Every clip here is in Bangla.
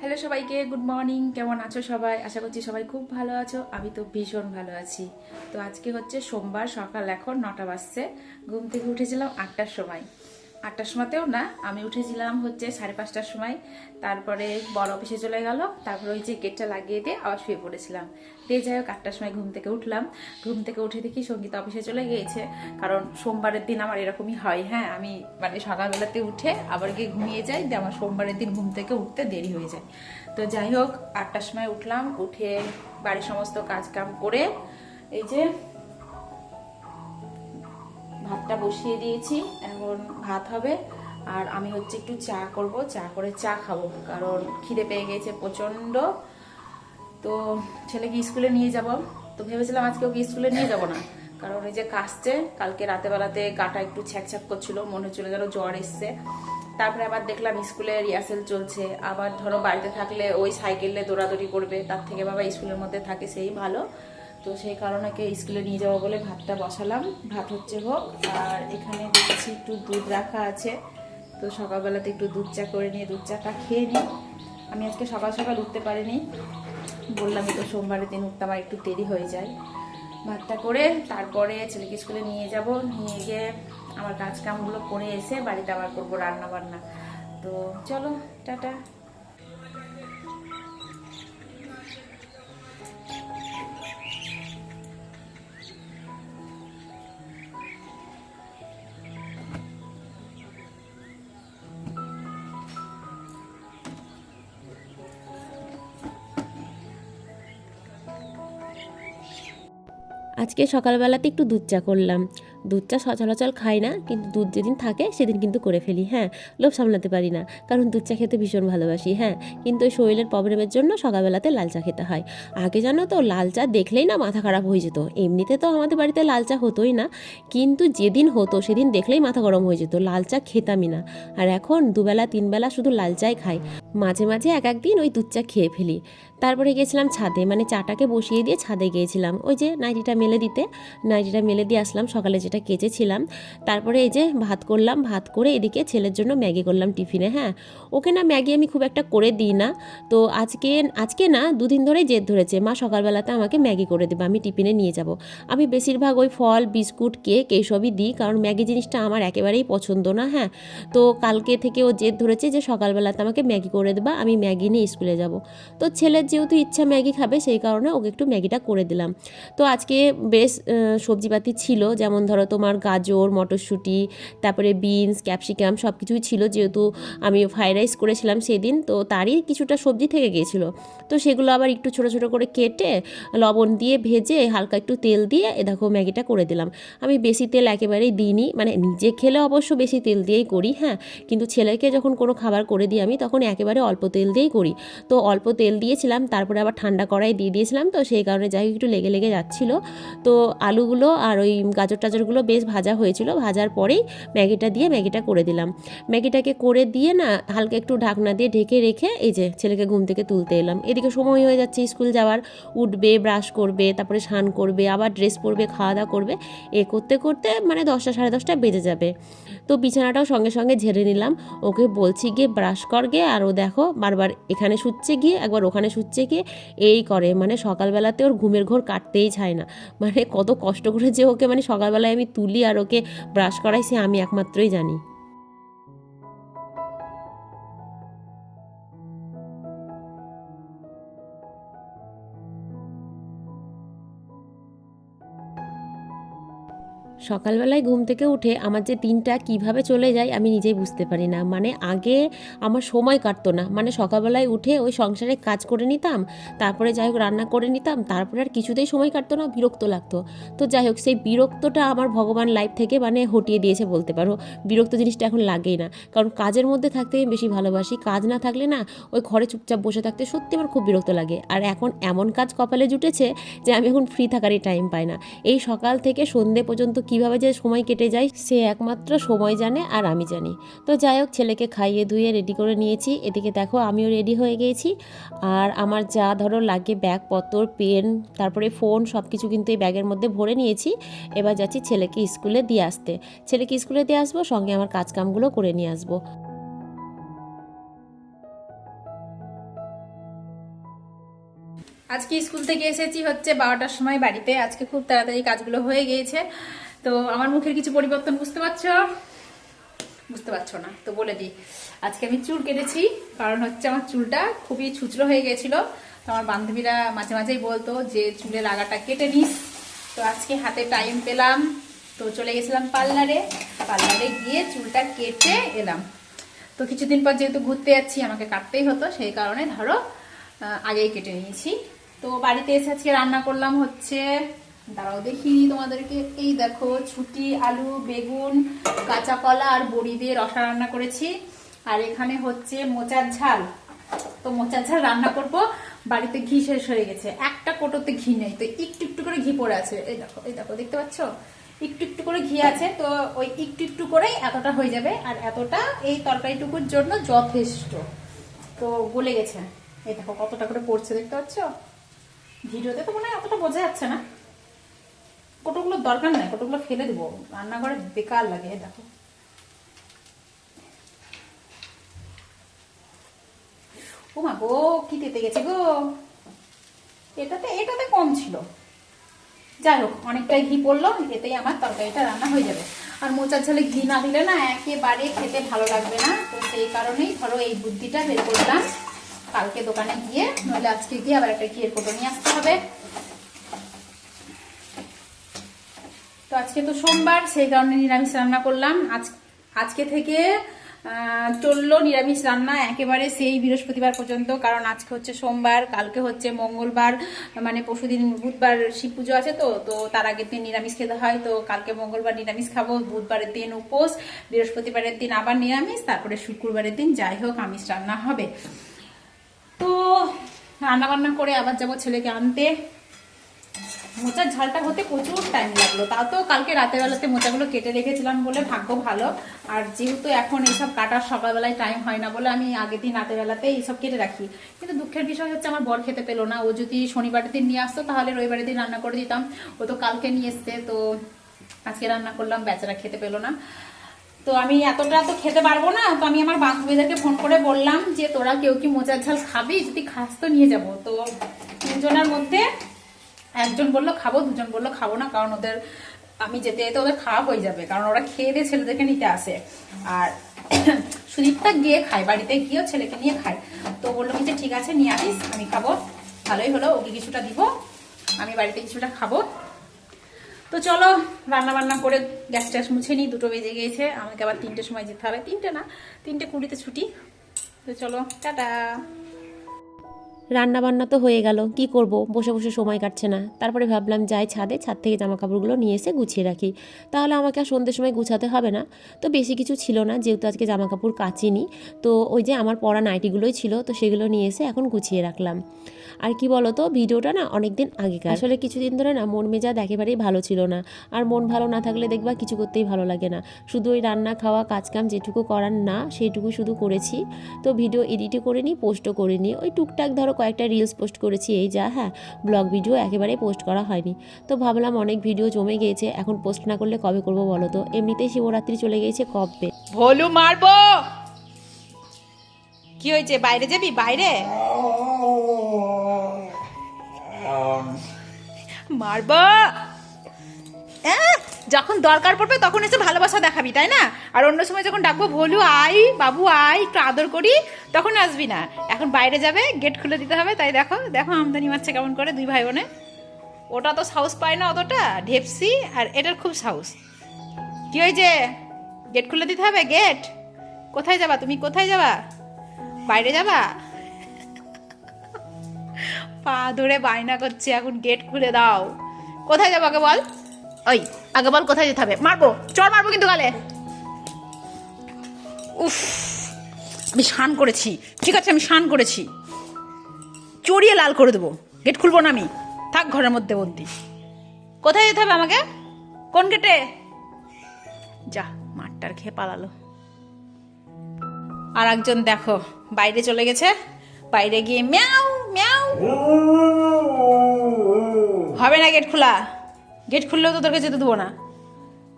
হ্যালো সবাইকে, গুড মর্নিং। কেমন আছো সবাই? আশা করছি সবাই খুব ভালো আছো। আমি তো ভীষণ ভালো আছি। তো আজকে হচ্ছে সোমবার, সকাল এখন নটা বাজছে। ঘুম থেকে উঠেছিলাম আটটার সময়। আটটার সময়তেও না, আমি উঠেছিলাম হচ্ছে সাড়ে পাঁচটার সময়। তারপরে বড় অফিসে চলে গেল, তারপরে ওই যে গেটটা লাগিয়ে দিয়ে আবার শুয়ে পড়েছিলাম। দিয়ে যাই হোক, আটটার সময় ঘুম থেকে উঠলাম। ঘুম থেকে উঠে দেখি সংগীত অফিসে চলে গিয়েছে, কারণ সোমবারের দিন আমার এরকমই হয় হ্যাঁ? আমি মানে সকালবেলাতে উঠে আবার গিয়ে ঘুমিয়ে যাই, দিয়ে আমার সোমবারের দিন ঘুম থেকে উঠতে দেরি হয়ে যায়। তো যাই হোক, আটটার সময় উঠলাম, উঠে বাড়ির সমস্ত কাজ কাম করে এই যে ভাতটা বসিয়ে দিয়েছি, এখন ভাত হবে। আর আমি হচ্ছে একটু চা করব, চা করে চা খাব, কারণ খিদে পেয়ে গেছে প্রচণ্ড। তো ছেলেকে স্কুলে নিয়ে যাব। তো ভেবেছিলাম আজকে ওকে স্কুলে নিয়ে যাব না, কারণ এই যে কাশছে, কালকে রাতে বেলাতে গাটা একটু ছ্যাকছ্যাক করছিল, মনে হচ্ছিল যেন জ্বর এসছে। তারপরে আবার দেখলাম স্কুলে রিহার্সেল চলছে, আবার ধরো বাড়িতে থাকলে ওই সাইকেলে দৌড়াদৌড়ি করবে, তার থেকে বাবা স্কুলের মধ্যে থাকে, সেই ভালো। তো সেই কারণে কে স্কুলে নিয়ে যাব বলে ভাতটা বসালাম। ভাত হচ্ছে হোক, আর এখানে দেখেছি একটু দুধ রাখা আছে। তো সকালবেলাতে একটু দুধ চা করে নিয়ে দুধ চাটা খেয়ে নিই। আমি আজকে সকাল সকাল উঠতে পারিনি। বললামই তো সোমবারের দিন উঠতে আমার একটু দেরি হয়ে যায়। ভাতটা করে তারপরে ছেলেকে স্কুলে নিয়ে যাব। নিয়ে গিয়ে আমার কাজ কামগুলো করে এসে বাড়িতে আবার করব রান্না বান্না তো চলো, টাটা। আজকে সকালবেলাতে একটু দুধ চা করলাম। দুধ চা সচরাচর খাই না, কিন্তু দুধ যেদিন থাকে সেদিন কিন্তু করে ফেলি হ্যাঁ। লোভ সামলাতে পারি না, কারণ দুধ চা খেতে ভীষণ ভালোবাসি হ্যাঁ। কিন্তু ওই শরীরের প্রবলেমের জন্য সকালবেলাতে লাল চা খেতে হয়। আগে জানো তো, লাল চা দেখলেই না মাথা খারাপ হয়ে যেত, এমনিতে তো আমাদের বাড়িতে লাল চা হতোই না। কিন্তু যেদিন হতো সেদিন দেখলেই মাথা গরম হয়ে যেত, লাল চা খেতামই না। আর এখন দুবেলা, তিনবেলা শুধু লাল চাই খাই, মাঝে মাঝে এক একদিন ওই দুধ চা খেয়ে ফেলি। তারপরে গেছিলাম ছাদে মানে চাটাকে বসিয়ে দিয়ে ছাদে গিয়েছিলাম, ওই যে নাইটিটা মেলে দিতে, নাইটিটা মেলে দিয়ে আসলাম সকালে যেটা কেচেছিলাম, তারপরে এই যে ভাত করলাম, ভাত করে এদিকে ছেলের জন্য ম্যাগি করলাম টিফিনে হ্যাঁ। ওকে না ম্যাগি আমি খুব একটা করে দিই না। তো আজকে আজকে না দুদিন ধরেই জেদ ধরেছে, মা, সকালবেলাতে আমাকে ম্যাগি করে দেবে, আমি টিফিনে নিয়ে যাব। আমি বেশিরভাগ ওই ফল, বিস্কুট, কেক এইসবই দিই, কারণ ম্যাগি জিনিসটা আমার একেবারেই পছন্দ না হ্যাঁ। তো কালকে থেকে ও জেদ ধরেছে যে সকালবেলাতে আমাকে ম্যাগি করে দেবা, আমি ম্যাগি নিয়ে স্কুলে যাব। তো ছেলের যেহেতু ইচ্ছা ম্যাগি খাবে, সেই কারণে ওকে একটু ম্যাগিটা করে দিলাম। তো আজকে বেশ সবজিপাতি ছিল, যেমন ধরো তোমার গাজর, মটরশুঁটি, তারপরে বিনস, ক্যাপসিকাম সব কিছুই ছিল যেহেতু আমি ফ্রাইড রাইস করেছিলাম সেদিন। তো তারই কিছুটা সবজি থেকে গিয়েছিল তো সেগুলো আবার একটু ছোটো ছোটো করে কেটে লবণ দিয়ে ভেজে হালকা একটু তেল দিয়ে এ দেখো ম্যাগিটা করে দিলাম। আমি বেশি তেল একেবারেই দিইনি মানে নিজে খেলে অবশ্য বেশি তেল দিয়েই করি হ্যাঁ। কিন্তু ছেলেকে যখন কোনো খাবার করে দিই আমি, তখন একেবারে অল্প তেল দিয়েই করি। তো অল্প তেল দিয়েছিলাম, তারপরে আবার ঠান্ডা কড়াই দিয়ে দিয়েছিলাম। তো সেই কারণে যাই একটু লেগে লেগে যাচ্ছিল। তো আলুগুলো আর ওই গাজর টাজরগুলো বেশ ভাজা হয়েছিল। ভাজার পরেই ম্যাগিটা দিয়ে ম্যাগিটা করে দিলাম। ম্যাগিটাকে করে দিয়ে না হালকা একটু ঢাকনা দিয়ে ঢেকে রেখে এই যে ছেলেকে ঘুম থেকে তুলতে এলাম। এদিকে সময় হয়ে যাচ্ছে, স্কুল যাওয়ার। উঠবে, ব্রাশ করবে, তারপরে স্নান করবে, আবার ড্রেস পরবে খাওয়া দাওয়া করবে। এ করতে করতে মানে দশটা, সাড়ে দশটা বেজে যাবে। তো বিছানাটাও সঙ্গে সঙ্গে ঝেড়ে নিলাম। ওকে বলছি, গিয়ে ব্রাশ কর গে। আর ও দেখো বারবার এখানে শুচ্ছে গিয়ে, একবার ওখানে শুচ্ছে গিয়ে এই করে। মানে সকালবেলাতে ওর ঘুমের ঘোর কাটতেই চায় না। মানে কত কষ্ট করে যে ওকে মানে সকালবেলায় আমি তুলি আর ওকে ব্রাশ করাইছি আমি একমাত্রই জানি। সকালবেলায় ঘুম থেকে উঠে আমার যে দিনটা কীভাবে চলে যায় আমি নিজেই বুঝতে পারি না। মানে আগে আমার সময় কাটতো না। মানে সকালবেলায় উঠে ওই সংসারে কাজ করে নিতাম, তারপরে যাই হোক রান্না করে নিতাম, তারপরে আর কিছুতেই সময় কাটতো না, বিরক্ত লাগতো। তো যাই হোক, সেই বিরক্তটা আমার ভগবান লাইফ থেকে মানে হটিয়ে দিয়েছে বলতে পারো। বিরক্ত জিনিসটা এখন লাগেই না। কারণ কাজের মধ্যে থাকতে আমি বেশি ভালোবাসি। কাজ না থাকলে না ওই ঘরে চুপচাপ বসে থাকতে সত্যি আমার খুব বিরক্ত লাগে। আর এখন এমন কাজ কপালে জুটেছে যে আমি এখন ফ্রি থাকারই টাইম পাই না। এই সকাল থেকে সন্ধে পর্যন্ত কীভাবে যে সময় কেটে যায়, সে একমাত্র সময় জানে আর আমি জানি। তো যাই হোক, ছেলেকে খাইয়ে ধুয়ে রেডি করে নিয়েছি। এদিকে দেখো, আমিও রেডি হয়ে গিয়েছি আর আমার যা ধরো লাগে ব্যাগপত্র পেন তারপরে ফোন সব কিছু কিন্তু এই ব্যাগের মধ্যে ভরে নিয়েছি। এবার যাচ্ছি ছেলেকে স্কুলে দিয়ে আসতে। ছেলেকে স্কুলে দিয়ে আসব, সঙ্গে আমার কাজকামগুলো করে নিয়ে আসব। আজকে স্কুল থেকে এসেছি হচ্ছে বারোটার সময় বাড়িতে। আজকে খুব তাড়াতাড়ি কাজগুলো হয়ে গিয়েছে। তো আমার মুখের কিছু পরিবর্তন বুঝতে পারছ? বুঝতে পারছ না, তো বলে দিই। আজকে আমি চুল কেটেছি, কারণ হচ্ছে আমার চুলটা খুবই ছুচরো হয়ে গেছিল। তো আমার বান্ধবীরা মাঝে মাঝেই বলতো যে, চুলের আগাটা কেটে নিস। তো আজকে হাতে টাইম পেলাম। তো চলে গেছিলাম পার্লারে। পার্লারে গিয়ে চুলটা কেটে এলাম। তো কিছুদিন পর যেহেতু ঘুরতে যাচ্ছি, আমাকে কাটতেই হতো, সেই কারণে ধরো আগেই কেটে নিয়েছি। তো বাড়িতে এসে আজকে রান্না করলাম হচ্ছে দাঁড়াও দেখি তোমাদেরকে। এই দেখো, ছুটি, আলু, বেগুন, কাঁচা কলা আর বড়ি দিয়ে রসা রান্না করেছি। আর এখানে হচ্ছে মোচার ঝাল। তো মোচার ঝাল রান্না করব। বাড়িতে ঘি শেষ হয়ে গেছে। একটা কোটোতে ঘি নেই, তো একটু একটু করে ঘি পড়ে আছে। এই দেখো এই দেখো, দেখতে পাচ্ছ? একটু একটু করে ঘি আছে, তো ওই একটু একটু করেই এতটা হয়ে যাবে। আর এতটা এই তরকারিটুকুর জন্য যথেষ্ট। তো গলে গেছে। এই দেখো কতটা করে পড়ছে, দেখতে পাচ্ছ? ভিডিওতে তো মনে হয় অতটা বোঝা যাচ্ছে না। কোটোগুলোর দরকার নাই কোটোগুলো ফেলে দেবো। রান্নাঘরে বেকার লাগে দেখো। ও মা গো, কি তেতে গেছে গো। এটাতে এটাতে কম ছিল। যাই হোক, অনেকটাই ঘি পড়ল, এতেই আমার তরকারিটা রান্না হয়ে যাবে। আর মোচার ঝালে ঘি না দিলে না একেবারে খেতে ভালো লাগবে না। তো সেই কারণেই ধরো এই বুদ্ধিটা বের করলাম। কালকে দোকানে গিয়ে, নইলে আজকে গিয়ে আবার একটা ঘিয়ের কোটো নিয়ে আসতে হবে। তো আজকে তো সোমবার, সেই কারণে নিরামিষ রান্না করলাম। আজ, আজকে থেকে চলল নিরামিষ রান্না, একেবারে সেই বৃহস্পতিবার পর্যন্ত, কারণ আজকে হচ্ছে সোমবার, কালকে হচ্ছে মঙ্গলবার মানে পরশুদিন বুধবার শিব পুজো আছে তো তো তার আগের দিন নিরামিষ খেতে হয়, তো কালকে মঙ্গলবার নিরামিষ খাব, বুধবারের দিন উপোস, বৃহস্পতিবারের দিন আবার নিরামিষ, তারপরে শুক্রবারের দিন যাই হোক, আমিষ রান্না হবে। তো রান্না বান্না করে আবার যাব ছেলেকে আনতে। মোচার ঝালটা হতে প্রচুর টাইম লাগল। তাও তো কালকে রাতের বেলাতে মোচাগুলো কেটে রেখেছিলাম বলে ভাগ্য ভালো। আর যেহেতু এখন এইসব কাটার সকালবেলায় টাইম হয় না বলে আমি আগের দিন রাতের বেলাতে এইসব কেটে রাখি। কিন্তু দুঃখের বিষয় হচ্ছে আমার বর খেতে পেল না। ও যদি শনিবারের দিন নিয়ে আসতো তাহলে রবিবারের দিন রান্না করে দিতাম। ও তো কালকে নিয়ে এসছে, তো আজকে রান্না করলাম, বেচারা খেতে পেল না। তো আমি এতটা তো খেতে পারব না, তো আমি আমার বান্ধবীদেরকে ফোন করে বললাম যে, তোরা কেউ কি মোচার ঝাল খাবি? যদি খাস তো নিয়ে যাব। তো তিনজনের মধ্যে একজন বলল খাব, দুজন বলল খাব না, কারণ ওদের, আমি যেতে যেতে ওদের খাওয়া হয়ে যাবে, কারণ ওরা খেয়ে দিয়ে ছেলেদেরকে নিতে আসে। আর সুদীপটা গিয়ে খায়, বাড়িতে গিয়েও ছেলেকে নিয়ে খায়। তো বলল যে ঠিক আছে, নিয়ে আসিস, আমি খাব। ভালোই হলো, ওকে কিছুটা দিব, আমি বাড়িতে কিছুটা খাব। তো চলো রান্না বান্না করে গ্যাস ট্যাস মুছে নিই, দুটো বেজে গিয়েছে, আমাকে আবার তিনটের সময় যেতে হবে। তিনটে না, তিনটে কুড়িতে ছুটি। তো চলো, টাটা। রান্না বান্না তো হয়ে গেল, কি করব? বসে বসে সময় কাটছে না। তারপরে ভাবলাম যাই ছাদে, ছাদ থেকে জামা কাপড়গুলো নিয়ে এসে গুছিয়ে রাখি। তাহলে আমাকে আর সন্ধ্যের সময় গুছাতে হবে না। তো বেশি কিছু ছিল না, যেহেতু আজকে জামা কাপড় কাচিনি। তো ওই যে আমার পরা নাইটিগুলোই ছিল, তো সেগুলো নিয়ে এসে এখন গুছিয়ে রাখলাম। আর কি বলো তো ভিডিওটা না অনেক দিন আগেকার। আসলে কিছুদিন ধরে না, মন মেজাজ একেবারেই ভালো ছিল না। আর মন ভালো না থাকলে দেখবা কিছু করতেই ভালো লাগে না। শুধু ওই রান্না, খাওয়া, কাজকাম যেটুকু করার না, সেইটুকু শুধু করেছি। তো ভিডিও এডিটও করে নিই পোস্টও করে নিই ওই টুকটাক ধরো কয়েকটা রিলস পোস্ট করেছি এই যা হ্যাঁ ব্লগ ভিডিও একেবারেই পোস্ট করা হয়নি। তো ভাবলাম অনেক ভিডিও জমে গিয়েছে এখন পোস্ট না করলে কবে করব বলো তো? এমনিতেই শিবরাত্রি চলে গিয়েছে কবে? ভলু মারবো! কি হয়েছে বাইরে যাবি? বাইরে? মারবো! যখন দরকার পড়বে তখন এসে ভালোবাসা দেখাবি, তাই না? আর অন্য সময় যখন ডাকবো, ভলু, আই, বাবু, আই, একটু আদর করি, তখন আসবি না। এখন বাইরে যাবে গেট খুলে দিতে হবে, তাই দেখো দেখো আমদানি মারছে কেমন করে, দুই ভাই বোনে। ওটা তো সাহস পায় না অতটা, ঢেপসি, আর এটার খুব সাহস। কি হয়েছে? গেট খুলে দিতে হবে গেট কোথায় যাবা তুমি? কোথায় যাবা? বাইরে যাবা? পা ধরে বায়না করছে, এখন গেট খুলে দাও। কোথায় যাব আগে বল? ওই আগে বল কোথায় যেতে হবে? মারবো চর মারবো কিন্তু গালে। উফ আমি স্নান করেছি ঠিক আছে আমি স্নান করেছি। চড়িয়ে লাল করে দেবো গেট খুলবো না আমি। থাক ঘরের মধ্যে বন্দি। কোথায় যেতে হবে আমাকে? কোন গেটে? যা মাঠটার খেয়ে পালালো। আর একজন দেখো বাইরে চলে গেছে। বাইরে গিয়ে ম্যাও ম্যাও। হবে না গেট খোলা। গেট খুললেও তো তোকে যেতে দেবো না।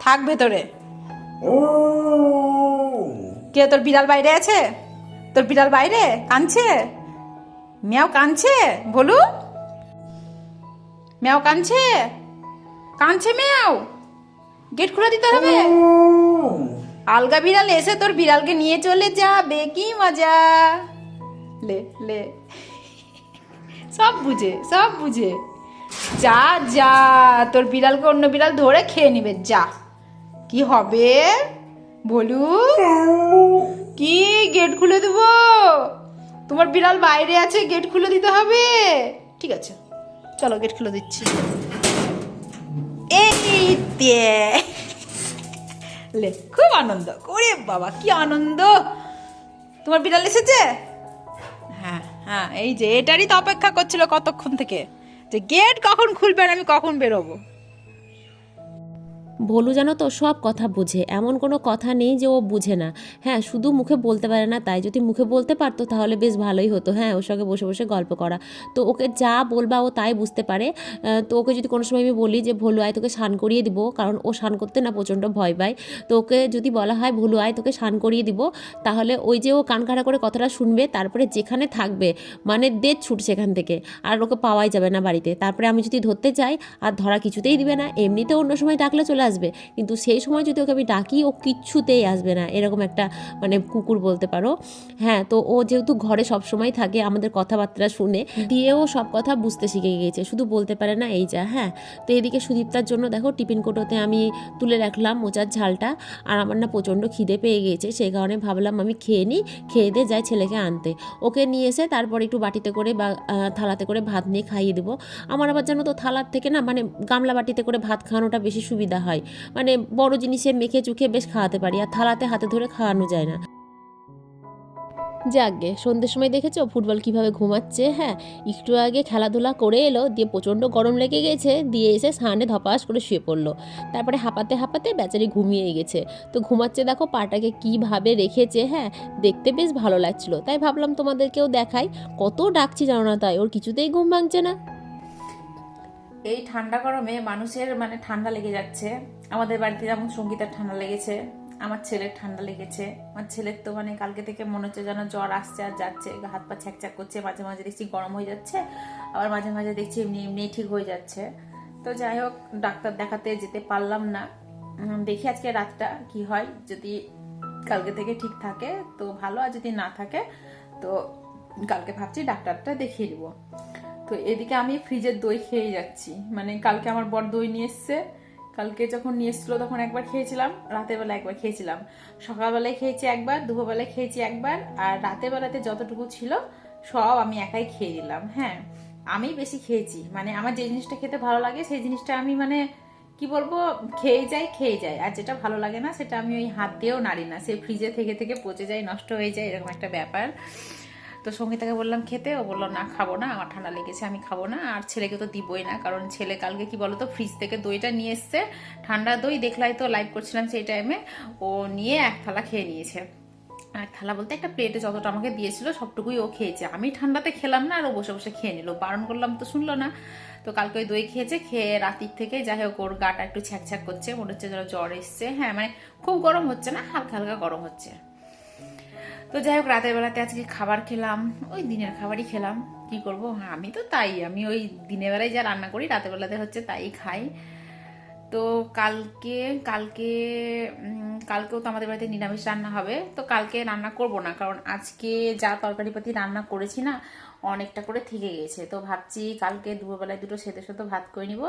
থাক ভেতরে। কে তোর বিড়াল বাইরে আছে? তোর বিড়াল বাইরে? কাঁদছে? ম্যাও কাঁদছে? বলু? ম্যাও কাঁদছে? কাঁদছে ম্যাও? গেট খুলে দিতে হবে। আলগা বিড়াল এসে তোর বিড়ালকে নিয়ে চলে যাবে। কি মজা। লে লে। সব বুঝে সব বুঝে। যা যা। তোর বিড়ালকে অন্য বিড়াল ধরে খেয়ে নিবে, যা। কি হবে? বলু? কি গেট খুলে দেবো? তোমার বিড়াল বাইরে আছে, গেট খুলে দিতে হবে? ঠিক আছে। চলো, গেট খুলে দিচ্ছি। এই লে, খুব আনন্দ। ওরে বাবা, কি আনন্দ। তোমার বিড়াল এসেছে? হ্যাঁ হ্যাঁ এই যে, এটারই তো অপেক্ষা করছিল কতক্ষণ থেকে? যে গেট কখন খুলবেন আমি কখন বেরোবো? ভোলু জানো তো সব কথা বুঝে। এমন কোনো কথা নেই যে ও বুঝে না। হ্যাঁ শুধু মুখে বলতে পারে না, তাই যদি মুখে বলতে পারতো তাহলে বেশ ভালোই হতো। হ্যাঁ ওর সঙ্গে বসে বসে গল্প করা। তো ওকে যা বলবা ও তাই বুঝতে পারে। তো ওকে যদি কোনো সময় আমি বলি যে, ভোলু আয়, তোকে স্নান করিয়ে দিব। কারণ ও স্নান করতে না প্রচণ্ড ভয় পায়। তো ওকে যদি বলা হয়, ভোলু আয়, তোকে স্নান করিয়ে দিব, তাহলে ওই যে ও কান খাড়া করে কথাটা শুনবে, তারপরে যেখানে থাকবে মানে দেড় ছুট সেখান থেকে। আর ওকে পাওয়াই যাবে না বাড়িতে। তারপরে আমি যদি ধরতে যাই আর ধরা কিছুতেই দিবে না। এমনিতে অন্য সময় ডাকলে চলে আসবে। কিন্তু সেই সময় যদি ওকে আমি ডাকি, ও কিচ্ছুতেই আসবে না। এরকম একটা মানে কুকুর বলতে পারো। হ্যাঁ তো ও যেহেতু ঘরে সব সময় থাকে, আমাদের কথাবার্তা শুনে, দিয়েও সব কথা বুঝতে শিখে গিয়েছে। শুধু বলতে পারে না, এই যা হ্যাঁ। তো এদিকে সুদীপ্তার জন্য দেখো, টিফিন কোটোতে আমি তুলে রাখলাম মোচার ঝালটা। আর আমার না প্রচণ্ড খিদে পেয়ে গিয়েছে, সেই কারণে ভাবলাম আমি খেয়ে নিই, খেয়ে দিয়ে যাই ছেলেকে আনতে। ওকে নিয়ে এসে তারপর একটু বাটিতে করে বা থালাতে করে ভাত নিয়ে খাইয়ে দেবো। আমার আবার যেন তো, থালার থেকে না মানে গামলা বাটিতে করে ভাত খাওয়ানোটা বেশি সুবিধা হয়। মানে বড় জিনিসে মেখে চুখে বেশ খাওয়াতে পারি, আর থালাতে হাতে ধরে খাওয়ানো যায় না। যাকগে সন্ধ্যের সময় দেখেছ ফুটবল কীভাবে ঘুমাচ্ছে? হ্যাঁ একটু আগে খেলাধুলা করে এলো, দিয়ে প্রচণ্ড গরম লেগে গেছে, দিয়ে এসে স্নানে ধপাস করে শুয়ে পড়ল। তারপরে হাঁপাতে হাঁপাতে বেচারি ঘুমিয়ে গেছে। তো ঘুমাচ্ছে দেখো, পাটাকে কীভাবে রেখেছে হ্যাঁ দেখতে বেশ ভালো লাগছিল। তাই ভাবলাম তোমাদেরকেও দেখাই। কত ডাকছি জানো না তাই, ওর কিছুতেই ঘুম ভাঙছে না। এই ঠান্ডা গরমে মানুষের মানে ঠান্ডা লেগে যাচ্ছে। আমাদের বাড়িতে যেমন সঙ্গীতার ঠান্ডা লেগেছে, আমার ছেলের ঠান্ডা লেগেছে। আমার ছেলের তো মানে কালকে থেকে মনে হচ্ছে যেন জ্বর আসছে আর যাচ্ছে হাত পা ছ্যাকছ্যাক করছে, মাঝে মাঝে দেখছি গরম হয়ে যাচ্ছে, আবার মাঝে মাঝে দেখছি এমনি এমনি ঠিক হয়ে যাচ্ছে। তো যাই হোক, ডাক্তার দেখাতে যেতে পারলাম না। দেখি আজকে রাতটা কি হয়, যদি কালকে থেকে ঠিক থাকে তো ভালো, আর যদি না থাকে তো কালকে ভাবছি ডাক্তারটা দেখিয়ে দিব। তো এদিকে আমি ফ্রিজের দই খেয়ে যাচ্ছি। মানে কালকে আমার বর দই নিয়ে এসছে। কালকে যখন নিয়ে এসছিল তখন একবার খেয়েছিলাম রাতের বেলা একবার খেয়েছিলাম। সকালবেলায় খেয়েছি একবার, দুপুরবেলায় খেয়েছি একবার, আর রাতের বেলাতে যতটুকু ছিল সব আমি একাই খেয়ে দিলাম হ্যাঁ। আমি বেশি খেয়েছি মানে আমার যে জিনিসটা খেতে ভালো লাগে সেই জিনিসটা আমি মানে কি বলব, খেয়ে যাই খেয়ে যাই। আর যেটা ভালো লাগে না সেটা আমি ওই হাত দিয়েও নাড়ি না। সে ফ্রিজে থেকে থেকে পচে যায়, নষ্ট হয়ে যায়, এরকম একটা ব্যাপার। তো সঙ্গীতাকে বললাম, খেতে? ও বলল, না, খাব না, আমার ঠান্ডা লেগেছে, আমি খাব না, আর ছেলেকে তো দিবই না, কারণ ছেলে কালকে কি বলতো ফ্রিজ থেকে দইটা নিয়ে এসছে, ঠান্ডা দই, দেখলাই তো লাইভ করছিলাম সেই টাইমে ও নিয়ে এক থালা খেয়ে নিয়েছে। এক থালা বলতে একটা প্লেটে যতটা আমাকে দিয়েছিল, সবটুকুই ও খেয়েছে। আমি ঠান্ডাতে খেলাম না, আর ও বসে বসে খেয়ে নিল, বারণ করলাম তো শুনলো না। তো কালকে ওই দই খেয়েছে, খেয়ে রাতির থেকে যাই হোক, ওর গাটা একটু ছ্যাকছ্যাক করছে, মনে হচ্ছে যেন জ্বর এসছে। হ্যাঁ মানে খুব গরম হচ্ছে না, হালকা হালকা গরম হচ্ছে। তো যাই হোক, রাতের বেলাতে আজকে খাবার খেলাম। ওই দিনের খাবারই খেলাম। কি করব? হ্যাঁ আমি তো তাই। আমি ওই দিনের বেলায় যা রান্না করি, রাতের বেলাতে হচ্ছে তাই খাই। তো কালকে কালকে কালকেও তো আমাদের বাড়িতে নিরামিষ রান্না হবে। তো কালকে রান্না করব না, কারণ আজকে যা তরকারি পাতি রান্না করেছি না, অনেকটা করে থেকে গেছে। তো ভাবছি কালকে দুপুরবেলায় দুটো সেদ্ধ সেদ্ধ ভাত করে নিব।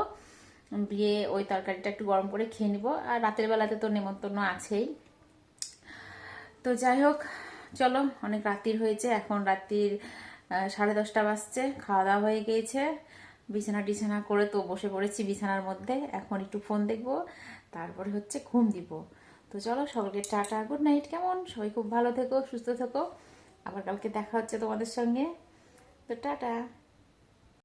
দিয়ে ওই তরকারিটা একটু গরম করে খেয়ে নিব। আর রাতের বেলাতে তো নেমন্তন্ন আছেই। তো যাই হোক চলো, অনেক রাত্রির হয়েছে, এখন রাত্রির সাড়ে দশটা বাজছে, খাওয়া দাওয়া হয়ে গিয়েছে। বিছানা টিছানা করে তো বসে পড়েছি বিছানার মধ্যে, এখন একটু ফোন দেখব, তারপরে হচ্ছে ঘুম দিব। তো চলো, সকলকে টাটা, গুড নাইট, কেমন? সবাই খুব ভালো থেকো, সুস্থ থেকো। আবার কালকে দেখা হচ্ছে তোমাদের সঙ্গে। তো টাটা।